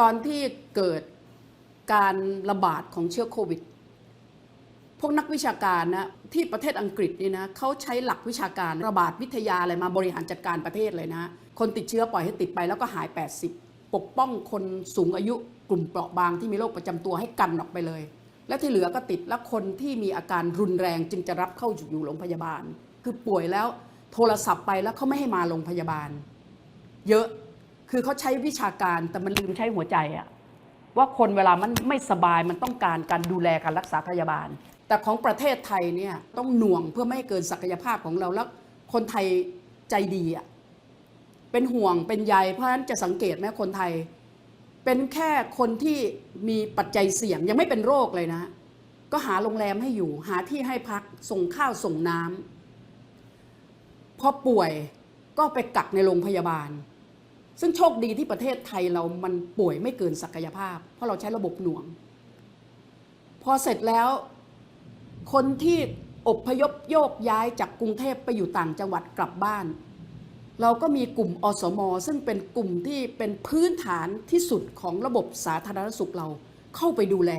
ตอนที่เกิดการระบาดของเชื้อโควิด พวกนักวิชาการนะที่ประเทศอังกฤษนี่นะเขาใช้หลักวิชาการระบาดวิทยาอะไรมาบริหารจัดการประเทศเลยนะ คนติดเชื้อปล่อยให้ติดไปแล้วก็หาย 80 ปกป้องคนสูงอายุกลุ่มเปราะบางที่มีโรคประจำตัวให้กันออกไปเลย และที่เหลือก็ติดแล้วคนที่มีอาการรุนแรงจึงจะรับเข้าอยู่โรงพยาบาล คือป่วยแล้วโทรศัพท์ไปแล้วเขาไม่ให้มาโรงพยาบาล เยอะ คือเขาใช้วิชาการแต่มันลืมใช้หัวใจอะว่าคนเวลามันไม่สบายมันต้องการการดูแลการรักษาพยาบาล แต่ของประเทศไทยเนี่ยต้องหน่วงเพื่อไม่ให้เกินศักยภาพของเราแล้วคนไทยใจดีอะเป็นห่วงเป็นใยเพราะฉะนั้นจะสังเกตไหมคนไทย เป็นแค่คนที่มีปัจจัยเสี่ยงยังไม่เป็นโรคเลยนะ ก็หาโรงแรมให้อยู่ หาที่ให้พักส่งข้าวส่งน้ำพอป่วยก็ไปกักในโรงพยาบาล ซึ่งโชคดีที่ประเทศไทยเรามันป่วยไม่เกินศักยภาพ เพราะเราใช้ระบบหน่วง พอเสร็จแล้ว คนที่อพยพโยกย้ายจากกรุงเทพไปอยู่ต่างจังหวัดกลับบ้าน เราก็มีกลุ่มอสม ซึ่งเป็นกลุ่มที่เป็นพื้นฐานที่สุดของระบบสาธารณสุขเราเข้าไปดูแล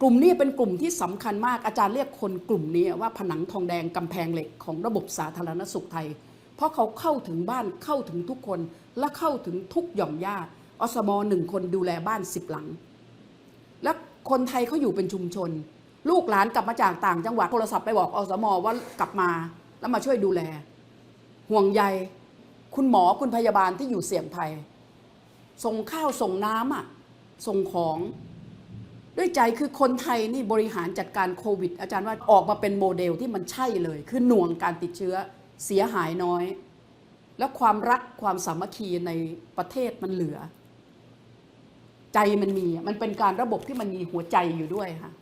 กลุ่มนี้เป็นกลุ่มที่สำคัญมากอาจารย์เรียกคนกลุ่มนี้ว่าผนังทองแดงกำแพงเหล็กของระบบสาธารณสุขไทย เพราะเขาเข้าถึงบ้านเข้าถึงทุกคนและเข้าถึงทุกหย่อมย่าอสมหนึ่งคนดูแลบ้านสิบหลัง และคนไทยเขาอยู่เป็นชุมชน ลูกหลานกลับมาจากต่างจังหวัดโทรศัพท์ไปบอกอสมว่ากลับมาแล้วมาช่วยดูแล ห่วงใยคุณหมอคุณพยาบาลที่อยู่เสี่ยงภัยส่งข้าวส่งน้ำอะส่งของ ด้วยใจคือคนไทยนี่บริหารจัดการโควิด อาจารย์ว่าออกมาเป็นโมเดลที่มันใช่เลย คือหน่วงการติดเชื้อ เสียหายน้อย แล้วความรักความสามัคคีในประเทศมันเหลือ ใจมันมีมันเป็นการระบบที่มันมีหัวใจอยู่ด้วยค่ะ